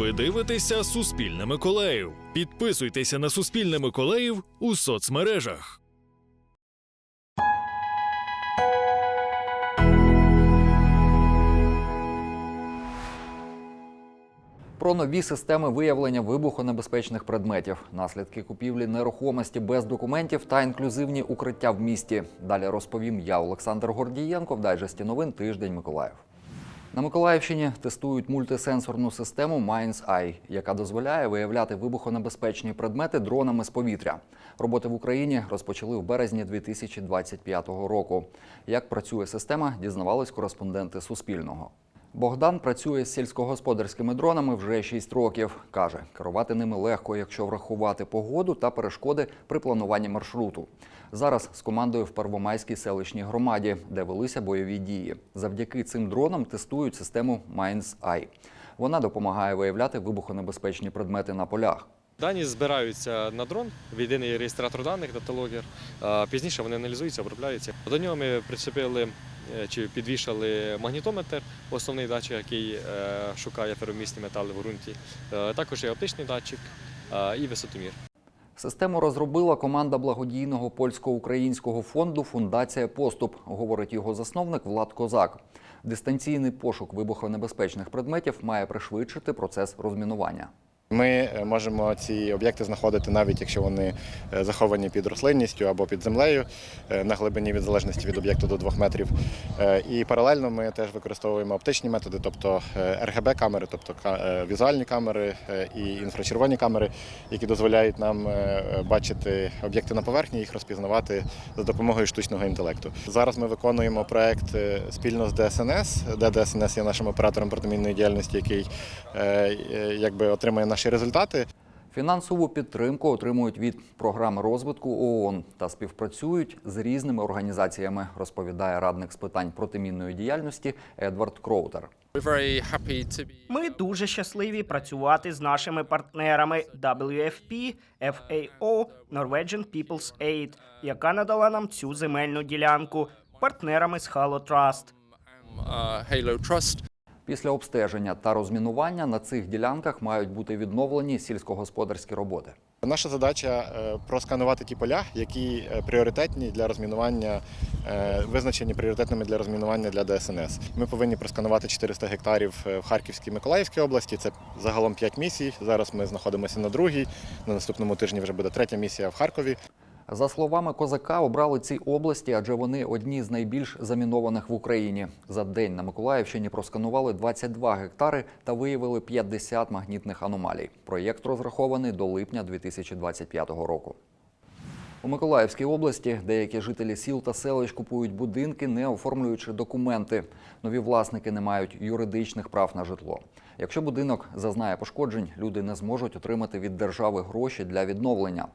Ви дивитеся Суспільне Миколаїв. Підписуйтеся на Суспільне Миколаїв у соцмережах. Про нові системи виявлення вибухонебезпечних предметів, наслідки купівлі нерухомості без документів та інклюзивні укриття в місті. Далі розповім я, Олександр Гордієнко, в дайджесті новин Тиждень Миколаїв. На Миколаївщині тестують мультисенсорну систему Minds Eye, яка дозволяє виявляти вибухонебезпечні предмети дронами з повітря. Роботи в Україні розпочали в березні 2025 року. Як працює система, дізнавались кореспонденти Суспільного. Богдан працює з сільськогосподарськими дронами вже 6 років. Каже, керувати ними легко, якщо врахувати погоду та перешкоди при плануванні маршруту. Зараз з командою в Первомайській селищній громаді, де велися бойові дії. Завдяки цим дронам тестують систему Eye. Вона допомагає виявляти вибухонебезпечні предмети на полях. Дані збираються на дрон в єдиний реєстратор даних, даталогер. Пізніше вони аналізуються, обробляються. До нього ми прицепили е, чи підвішали магнітометр, основний датчик, який е, шукає ферромісні метали в ґрунті. Е, Також є оптичний датчик і висотомір. Систему розробила команда благодійного польсько-українського фонду Фундація Поступ, говорить його засновник Влад Козак. Дистанційний пошук вибухонебезпечних предметів має пришвидшити процес розмінування. Ми е, можемо ці об'єкти знаходити навіть якщо вони е, заховані під рослинністю або під землею е, на глибині від залежності від об'єкту до 2 метрів. І паралельно ми теж використовуємо оптичні методи, тобто rgb камери тобто візуальні камери і інфрачервоні камери, які дозволяють нам бачити об'єкти на поверхні, їх розпізнавати за допомогою штучного інтелекту. Зараз ми виконуємо проект спільно з ДСНС, де ДСНС є нашим оператором протимінної діяльності, який якби отримує наші результати. Фінансову підтримку отримують від програми розвитку ООН та співпрацюють з різними організаціями, розповідає радник з питань протимінної діяльності Едвард Кроутер. Ми дуже щасливі працювати з нашими партнерами WFP, FAO, Norwegian People's Aid, яка надала нам цю земельну ділянку, партнерами з Halo Trust. uh, Halo Trust. Після обстеження та розмінування на цих ділянках мають бути відновлені сільськогосподарські роботи. Наша задача е, просканувати ті поля, які е, пріоритетні для розмінування, е, визначені пріоритетними для розмінування для ДСНС. Ми повинні просканувати 400 гектарів в Харківській Миколаївській області. Це загалом 5 місій. Зараз ми знаходимося на другій. На наступному тижні вже буде третя місія в Харкові. За словами козака, обрали ці області, адже вони одні з найбільш замінованих в Україні. За день на Миколаївщині просканували 22 гектари та виявили 50 магнітних аномалій. Проєкт розрахований до липня 2025 року. У Миколаївській області деякі жителі сіл та селищ купують будинки, не оформлюючи документи. Нові власники не мають юридичних прав на житло. Якщо будинок зазнає пошкоджень, люди не зможуть отримати від держави гроші для відновлення.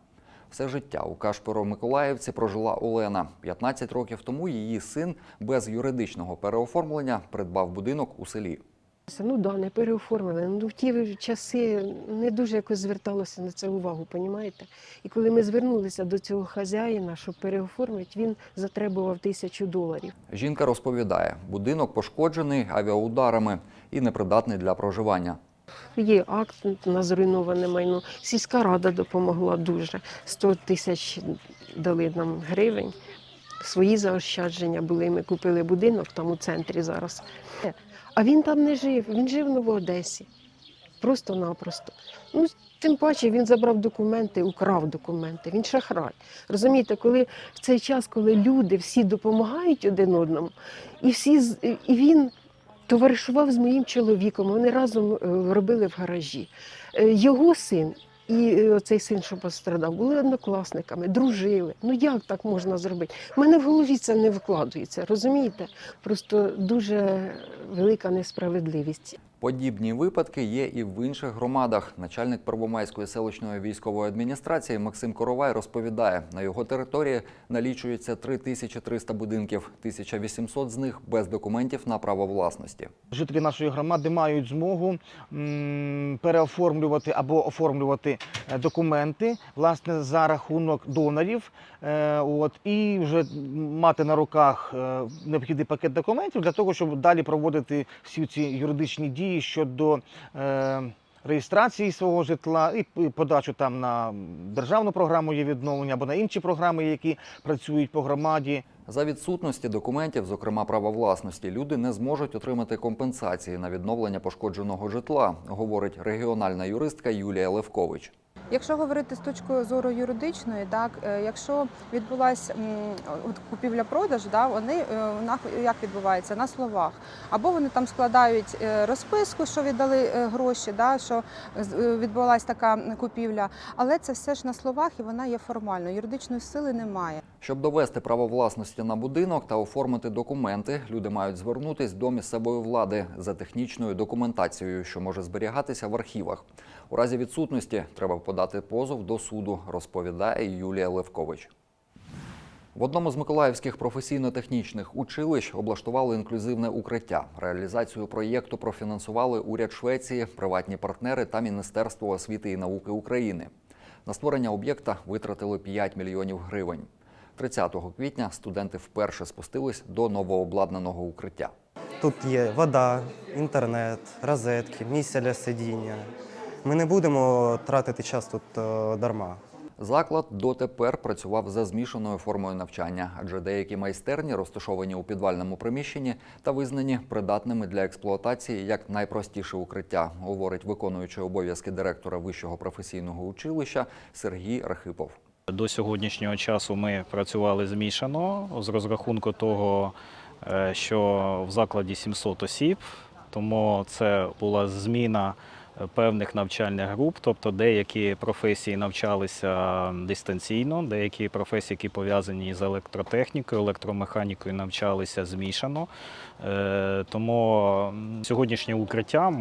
Все життя у Кашпиро-Миколаївці прожила Олена. 15 років тому її син без юридичного переоформлення придбав будинок у селі. Ну да, не переоформили. Ну в ті часи не дуже якось зверталося на це увагу, понімаєте? І коли ми звернулися до цього хазяїна, щоб переоформити, він затребував тисячу доларів. Жінка розповідає, будинок пошкоджений авіаударами і непридатний для проживання. Є акт на зруйноване майно. Сільська рада допомогла дуже. 100 тисяч дали нам гривень. Свої заощадження були. Ми купили будинок там у центрі зараз. А він там не жив, він жив в Новоодесі. Просто-напросто. Ну, тим паче він забрав документи, украв документи. Він шахрай. Розумієте, коли в цей час, коли люди всі допомагають один одному, і всі і він товаришував з моїм чоловіком, вони разом е, робили в гаражі. Е, Його син і е, цей син, що пострадав, були однокласниками, дружили. Ну як так можна зробити? У мене в голові це не вкладається, розумієте? Просто дуже велика несправедливість. Подібні випадки є і в інших громадах. Начальник Первомайської селищної військової адміністрації Максим Коровай розповідає, на його території налічується 3300 будинків, 1800 з них без документів на право власності. Жителі нашої громади мають змогу переоформлювати або оформлювати е, документи власне за рахунок донорів. Е, От і вже мати на руках е, необхідний пакет документів для того, щоб далі проводити всі ці юридичні дії щодо е, реєстрації свого житла і подачу там на державну програму є відновлення або на інші програми, які працюють по громаді. За відсутності документів, зокрема права власності, люди не зможуть отримати компенсації на відновлення пошкодженого житла, говорить регіональна юристка Юлія Левкович. Якщо говорити з точки зору юридичної, так е, якщо відбулася купівля-продаж, да, вони е, як відбувається на словах, або вони там складають е, розписку, що віддали гроші, да, що відбулася така купівля, але це все ж на словах і вона є формальною. Юридичної сили немає. Щоб довести право власності на будинок та оформити документи, люди мають звернутись до місцевої влади за технічною документацією, що може зберігатися в архівах. У разі відсутності треба подати позов до суду, розповідає Юлія Левкович. В одному з миколаївських професійно-технічних училищ облаштували інклюзивне укриття. Реалізацію проєкту профінансували уряд Швеції, приватні партнери та Міністерство освіти і науки України. На створення об'єкта витратили 5 мільйонів гривень. 30 квітня студенти вперше спустились до новообладнаного укриття. Тут є вода, інтернет, розетки, місця для сидіння. Ми не будемо тратити час тут е, дарма. Заклад дотепер працював за змішаною формою навчання, адже деякі майстерні розташовані у підвальному приміщенні та визнані придатними для експлуатації як найпростіше укриття, говорить виконуючий обов'язки директора вищого професійного училища Сергій Архипов. До сьогоднішнього часу ми працювали змішано з розрахунку того, е, що в закладі 700 осіб, тому це була зміна певних навчальних груп, тобто деякі професії навчалися дистанційно, деякі професії, які пов'язані з електротехнікою, електромеханікою, навчалися змішано. Е, Тому сьогоднішнє укриття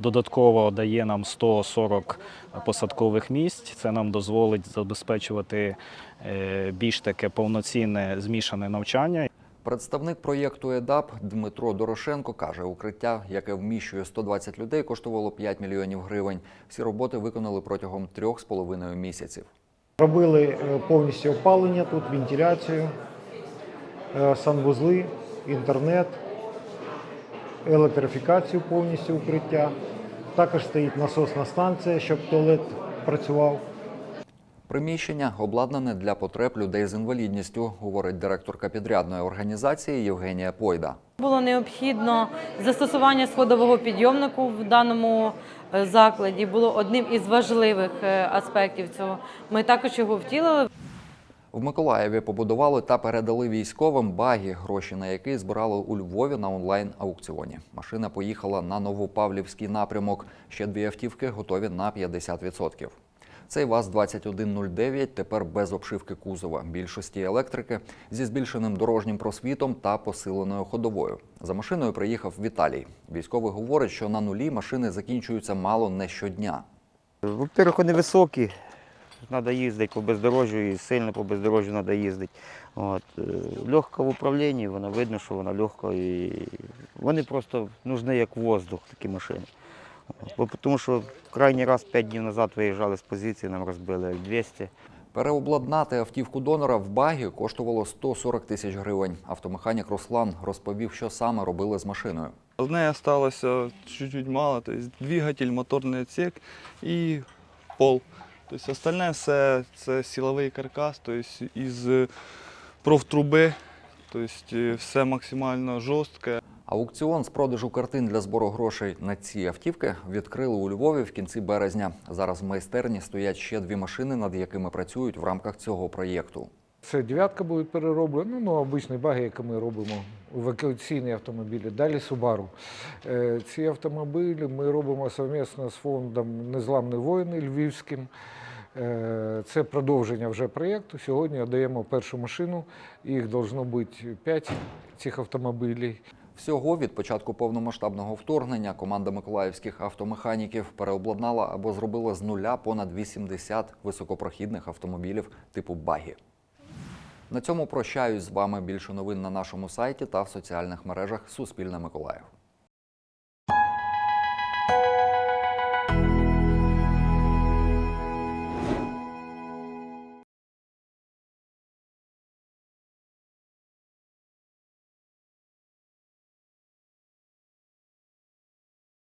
додатково дає нам 140 посадкових місць. Це нам дозволить забезпечувати е, більш таке повноцінне змішане навчання. Представник проєкту ЕДАП Дмитро Дорошенко каже, укриття, яке вміщує 120 людей, коштувало 5 мільйонів гривень. Всі роботи виконали протягом трьох з половиною місяців. Робили е, повністю опалення тут, вентиляцію, е, санвузли, інтернет, електрифікацію повністю укриття. Також стоїть насосна станція, щоб туалет працював. Приміщення обладнане для потреб людей з інвалідністю, говорить директорка підрядної організації Євгенія Пойда. Було необхідно застосування сходового підйомнику в даному е, закладі. Було одним із важливих е, аспектів цього. Ми також його втілили. В Миколаєві побудували та передали військовим багі, гроші на які збирали у Львові на онлайн-аукціоні. Машина поїхала на Новопавлівський напрямок. Ще дві автівки готові на 50%. Цей ВАЗ-2109 тепер без обшивки кузова, більшості електрики зі збільшеним дорожнім просвітом та посиленою ходовою. За машиною приїхав Віталій. Військовий говорить, що на нулі машини закінчуються мало не щодня. Во-первых, вони високі, треба їздити по бездорожжю і сильно по бездорожжю треба їздити. От. е, Легка в управлінні, вона видно, що вона легка. І вони просто нужні як воздух, такі машини. Бо Тому що крайній раз 5 днів назад виїжджали з позиції, нам розбили Л-200. Переобладнати автівку донора в багі коштувало 140 тисяч гривень. Автомеханік Руслан розповів, що саме робили з машиною. З неї залишилося чуть-чуть мало, тобто двигатель, моторний отсек і пол. Тобто остальне все це силовий каркас, тобто із профтруби, тобто все максимально жорстке. Аукціон з продажу картин для збору грошей на ці автівки відкрили у Львові в кінці березня. Зараз в майстерні стоять ще дві машини, над якими працюють в рамках цього проєкту. Це дев'ятка буде перероблена, ну, обичний баги, які ми робимо, евакуаційні автомобілі. Далі Subaru. Е, Ці автомобілі ми робимо совмісно з фондом Незламні воїни Львівським. Е, Це продовження вже проєкту. Сьогодні даємо першу машину. Їх должно бути 5 цих автомобілів. Всього від початку повномасштабного вторгнення команда миколаївських автомеханіків переобладнала або зробила з нуля понад 80 високопрохідних автомобілів типу багі. На цьому прощаюсь з вами. Більше новин на нашому сайті та в соціальних мережах Суспільне Миколаїв.